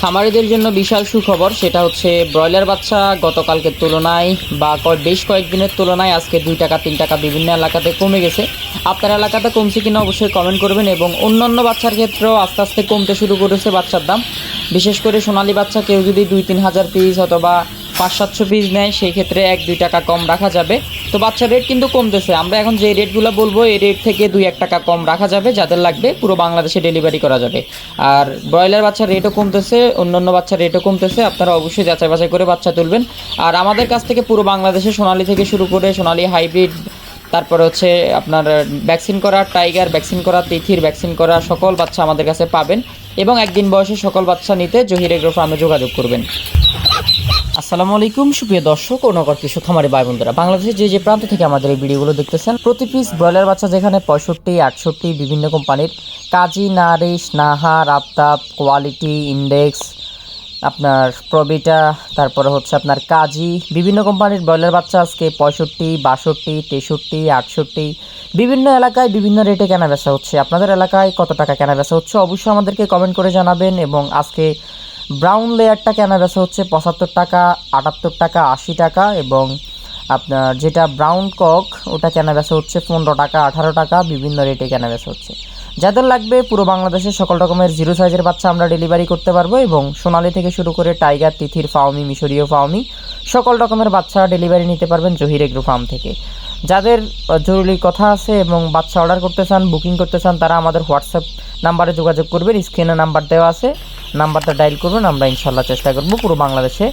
খামারিদের জন্য বিশাল সুখবর, সেটা হচ্ছে ব্রয়লার বাচ্চা গতকালকের তুলনায় বা বেশ কয়েকদিনের তুলনায় আজকে দুই টাকা, তিন টাকা বিভিন্ন এলাকাতে কমে গেছে। আপনার এলাকাতে কমছে কিনা অবশ্যই কমেন্ট করবেন এবং অন্যান্য বাচ্চার ক্ষেত্রেও আস্তে আস্তে কমতে শুরু করেছে বাচ্চার দাম। বিশেষ করে সোনালি বাচ্চা কেউ যদি দুই, তিন হাজার পিস অথবা পাঁচ সাতশো পিস নেয় সেই ক্ষেত্রে এক, দুই টাকা কম রাখা যাবে। তো বাচ্চার রেট কিন্তু কমতেছে। আমরা এখন যে রেটগুলো বলব, এই রেট থেকে দুই, এক টাকা কম রাখা যাবে, যাদের লাগবে পুরো বাংলাদেশে ডেলিভারি করা যাবে। আর ব্রয়লার বাচ্চার রেটও কমতেছে, অন্যান্য বাচ্চার রেটও কমতেছে, আপনারা অবশ্যই যাচাই বাছাই করে বাচ্চা তুলবেন। আর আমাদের কাছ থেকে পুরো বাংলাদেশে সোনালি থেকে শুরু করে সোনালি হাইব্রিড তারপরে হচ্ছে আপনার ভ্যাকসিন করা টাইগার ভ্যাকসিন করা, তিথির ভ্যাকসিন করা, সকল বাচ্চা আমাদের কাছে পাবেন। এবং একদিন বয়সে সকল বাচ্চা নিতে জহির এগ্রো ফার্মে যোগাযোগ করবেন। আসসালামু আলাইকুম, সুপ্রিয় দর্শক ও নগর কৃষক খামারি ভাই বোনেরা বাংলাদেশের যে যে প্রান্ত থেকে আমাদের এই ভিডিওগুলো দেখতেছেন, প্রতি পিস ব্রয়লার বাচ্চা যেখানে পঁয়ষট্টি, আটষট্টি বিভিন্ন কোম্পানির Kazi, Nourish Nahar Aftab quality, index, আপনার প্রবিটা, তারপরে হচ্ছে আপনার কাজী, বিভিন্ন কোম্পানির ব্রয়লার বাচ্চা আজকে পঁয়ষট্টি, বাষট্টি, তেষট্টি, আটষট্টি, বিভিন্ন এলাকায় বিভিন্ন রেটে কেনা বেচা হচ্ছে। আপনাদের এলাকায় কত টাকা কেনা বেচা হচ্ছে, অবশ্যই আমাদেরকে কমেন্ট করে জানাবেন এবং আজকে ব্রাউন লেয়ারটা কেনা বেচা হচ্ছে পঁচাত্তর টাকা, আটাত্তর টাকা, আশি টাকা এবং আপনার যেটা ব্রাউন কক, ওটা কেনা বেচা হচ্ছে পনেরো টাকা, আঠারো টাকা, বিভিন্ন রেটে কেনা বেচা হচ্ছে। যাদের লাগবে পুরো বাংলাদেশে সকল রকমের জিরো সাইজের বাচ্চা আমরা ডেলিভারি করতে পারব এবং সোনালি থেকে শুরু করে টাইগার তিথির ফাউমি মিশরীয় ফাউমি সকল রকমের বাচ্চা ডেলিভারি নিতে পারবেন জহির এগ্রো ফার্ম থেকে। যাদের জরুরি কথা আছে এবং বাচ্চা অর্ডার করতে চান বুকিং করতে চান, তারা আমাদের হোয়াটসঅ্যাপ নাম্বারে যোগাযোগ করবেন স্ক্রিনে নাম্বার দেওয়া আছে। নাম্বারটা ডায়াল করবেন আমরা ইনশাল্লাহ চেষ্টা করব পুরো বাংলাদেশে,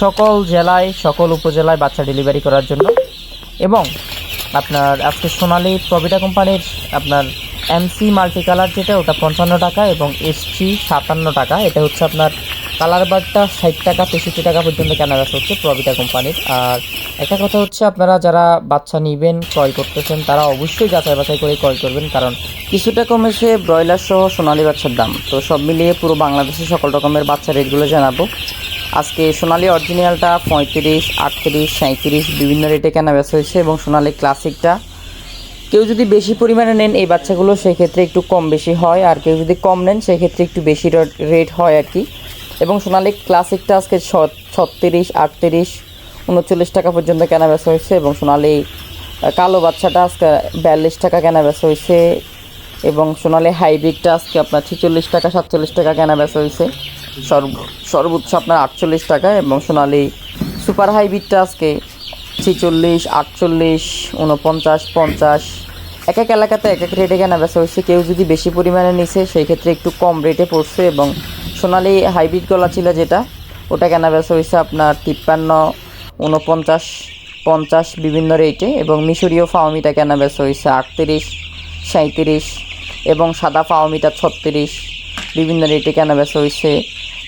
সকল জেলায়, সকল উপজেলায় বাচ্চা ডেলিভারি করার জন্য। এবং আপনার আজকে সোনালি প্রভিটা কোম্পানির আপনার এমসি মাল্টি কালার যেটা, ওটা পঞ্চান্ন টাকা এবং এসসি সাতান্ন টাকা। এটা হচ্ছে আপনার কালার বারটা ষাট টাকা, তেষট্টি টাকা পর্যন্ত কেনা বেচা হচ্ছে প্রভিটা কোম্পানির। আর একটা কথা হচ্ছে আপনারা যারা বাচ্চা নেবেন, ক্রয় করতেছেন, তারা অবশ্যই যাচাই বাছাই করে ক্রয় করবেন, কারণ কিছুটা কমেছে ব্রয়লার সহ সোনালী বাচ্চার দাম। তো সব মিলিয়ে পুরো বাংলাদেশে সকল রকমের বাচ্চা রেটগুলো জানাব। আজকে সোনালি অরিজিনালটা পঁয়ত্রিশ, আটত্রিশ সাঁত্রিশ বিভিন্ন রেটে কেনা বেচা হয়েছে এবং সোনালি ক্লাসিকটা। কেউ যদি বেশি পরিমাণে নেন এই বাচ্চাগুলো, সেক্ষেত্রে একটু কম বেশি হয়, আর কেউ যদি কম নেন, সেক্ষেত্রে একটু বেশি রেট হয় আর কি। এবং সোনালী ক্লাসিকটা আজকে ছত্রিশ, আটত্রিশ উনচল্লিশ টাকা পর্যন্ত কেনা বেচা হয়েছে এবং সোনালি কালো বাচ্চাটা আজকে বিয়াল্লিশ টাকা কেনা বেচা হয়েছে এবং সোনালি হাইব্রিডটা আজকে আপনার ছেচল্লিশ টাকা, সাতচল্লিশ টাকা কেনা বেচা হয়েছে। সর্ব, সর্বোচ্চ আপনার আটচল্লিশ টাকা এবং সোনালি সুপার হাইব্রিডটা আজকে ছেচল্লিশ, আটচল্লিশ, উনপঞ্চাশ, পঞ্চাশ। এক এক এলাকাতে এক এক রেটে কেনা বেচা হয়েছে। কেউ যদি বেশি পরিমাণে নিছে, সেই ক্ষেত্রে একটু কম রেটে পড়ছে এবং সোনালি হাইব্রিড গলা ছিল যেটা, ওটা কেনা বেচা হয়েছে আপনার তিপ্পান্ন উনপঞ্চাশ পঞ্চাশ বিভিন্ন রেটে এবং মিশরীয় ফাওমিটা কেনা বেচা হয়েছে? আটত্রিশ সাঁত্রিশ এবং সাদা ফাওমিটা ছত্রিশ বিভিন্ন রেটে কেনা বেচা হয়েছে?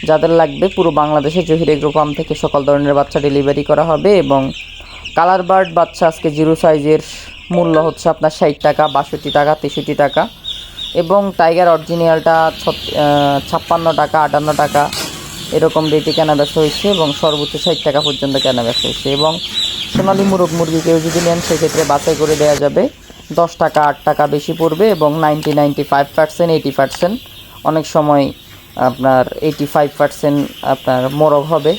যাদের লাগবে পুরো বাংলাদেশে জহির এগ্রো ফার্ম থেকে সকল ধরনের বাচ্চা ডেলিভারি করা হবে এবং কালার বার্ড বাচ্চা আজকে জিরো সাইজের মূল্য হচ্ছে আপনার ষাট টাকা, বাষট্টি টাকা, তেষট্টি টাকা এবং টাইগার অরিজিনালটা ছাপ্পান্ন টাকা, আটান্ন টাকা এরকম রেটে কেনা বেচা হয়েছে এবং সর্বোচ্চ ষাট টাকা পর্যন্ত কেনা বেচা হয়েছে এবং সোনালি মুরগ মুরগি কেউ যদি নেন, সেক্ষেত্রে বাছাই করে দেওয়া যাবে। দশ টাকা, আট টাকা বেশি পড়বে এবং ninety ninety five percent, eighty percent. অনেক সময় আপনার এইটি ফাইভ পার্সেন্ট আপনার মোরগ হবে।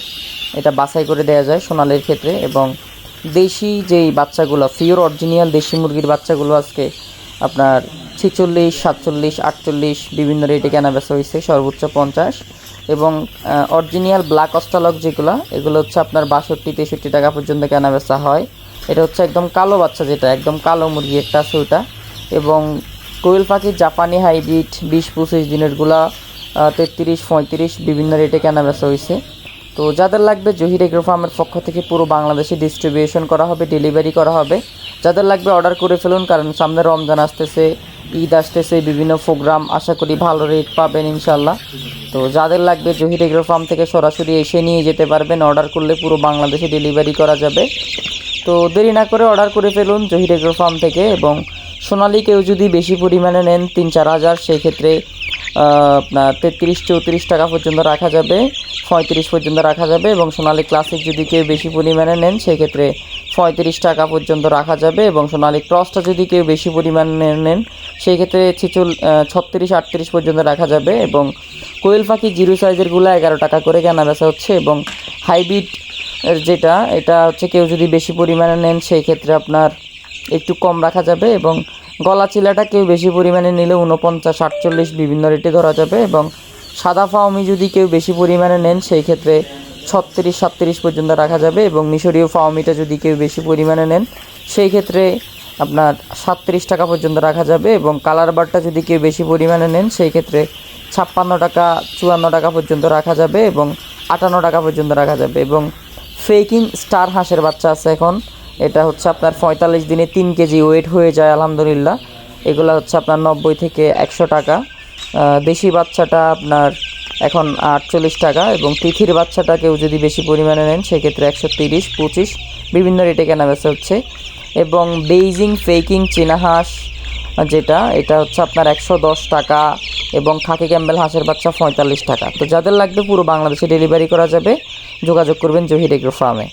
এটা বাছাই করে দেওয়া যায় সোনালির ক্ষেত্রে এবং দেশি যেই বাচ্চাগুলো, পিওর অরিজিনাল দেশি মুরগির বাচ্চাগুলো আজকে আপনার ছেচল্লিশ, সাতচল্লিশ, আটচল্লিশ বিভিন্ন রেটে কেনা বেচা হয়েছে, সর্বোচ্চ পঞ্চাশ। এবং অরিজিনাল ব্ল্যাক অস্টালক যেগুলো, এগুলো হচ্ছে আপনার বাষট্টি, তেষট্টি টাকা পর্যন্ত কেনা বেচা হয়। এটা হচ্ছে একদম কালো বাচ্চা যেটা, একদম কালো মুরগি একটা আছে ওটা। এবং কোয়েল পাখির জাপানি হাইব্রিড, বিশ পঁচিশ দিনেরগুলা তেত্রিশ, পঁয়ত্রিশ বিভিন্ন রেটে কেনা বেচা হয়েছে তো যাদের লাগবে জহির এগ্রো ফার্মের পক্ষ থেকে পুরো বাংলাদেশে ডিস্ট্রিবিউশন করা হবে ডেলিভারি করা হবে। যাদের লাগবে অর্ডার করে ফেলুন, কারণ সামনে রমজান আসতেছে ঈদ আসতেছে, বিভিন্ন প্রোগ্রাম আশা করি ভালো রেট পাবেন ইনশাল্লাহ তো যাদের লাগবে জহির এগ্রো ফার্ম থেকে সরাসরি এসে নিয়ে যেতে পারবেন অর্ডার করলে পুরো বাংলাদেশে ডেলিভারি করা যাবে। তো দেরি না করে অর্ডার করে ফেলুন জহির এগ্রো ফার্ম থেকে এবং সোনালি কেউ যদি বেশি পরিমাণে নেন তিন চার হাজার, সেক্ষেত্রে আপনার তেত্রিশ, চৌত্রিশ টাকা পর্যন্ত রাখা যাবে, পঁয়ত্রিশ পর্যন্ত রাখা যাবে এবং সোনালি ক্লাসিক যদি কেউ বেশি পরিমাণে নেন সেই ক্ষেত্রে পঁয়ত্রিশ টাকা পর্যন্ত রাখা যাবে এবং সোনালী ক্রসটা যদি কেউ বেশি পরিমাণে নেন, সেই ক্ষেত্রে ছেচল ছত্রিশ, আটত্রিশ পর্যন্ত রাখা যাবে এবং কোয়েল পাখি জিরো সাইজেরগুলো এগারো টাকা করে কেনা বেচা হচ্ছে এবং হাইব্রিড যেটা, এটা হচ্ছে কেউ যদি বেশি পরিমাণে নেন, সেই ক্ষেত্রে আপনার একটু কম রাখা যাবে এবং গলা চিলাটা কেউ বেশি পরিমাণে নিলে উনপঞ্চাশ আটচল্লিশ বিভিন্ন রেটে ধরা যাবে এবং সাদা ফাউমি যদি কেউ বেশি পরিমাণে নেন, সেই ক্ষেত্রে ছত্রিশ, সাতত্রিশ পর্যন্ত রাখা যাবে এবং মিশরীয় ফাউমিটা যদি কেউ বেশি পরিমাণে নেন, সেই ক্ষেত্রে আপনার সাতত্রিশ টাকা পর্যন্ত রাখা যাবে এবং কালার বারটা যদি কেউ বেশি পরিমাণে নেন, সেই ক্ষেত্রে ছাপ্পান্ন টাকা, চুয়ান্ন টাকা পর্যন্ত রাখা যাবে এবং আটান্ন টাকা পর্যন্ত রাখা যাবে এবং ফেকিং স্টার হাঁসের বাচ্চা আছে এখন। এটা হচ্ছে আপনার পঁয়তাল্লিশ দিনে তিন কেজি ওয়েট হয়ে যায়, আলহামদুলিল্লাহ। এগুলো হচ্ছে আপনার নব্বই থেকে একশো টাকা। দেশি বাচ্চাটা আপনার এখন আটচল্লিশ টাকা এবং তিথির বাচ্চাটা কেউ যদি বেশি পরিমাণে নেন, সেক্ষেত্রে একশো তিরিশ, পঁচিশ, বিভিন্ন রেটে কেনা বেচা হচ্ছে। এবং বেইজিং ফেকিং চীনা হাঁস যেটা, এটা হচ্ছে আপনার একশো দশ টাকা এবং খাকি ক্যাম্বেল হাঁসের বাচ্চা পঁয়তাল্লিশ টাকা। তো যাদের লাগবে পুরো বাংলাদেশে ডেলিভারি করা যাবে। যোগাযোগ করবেন জহির এগ্রো ফার্মে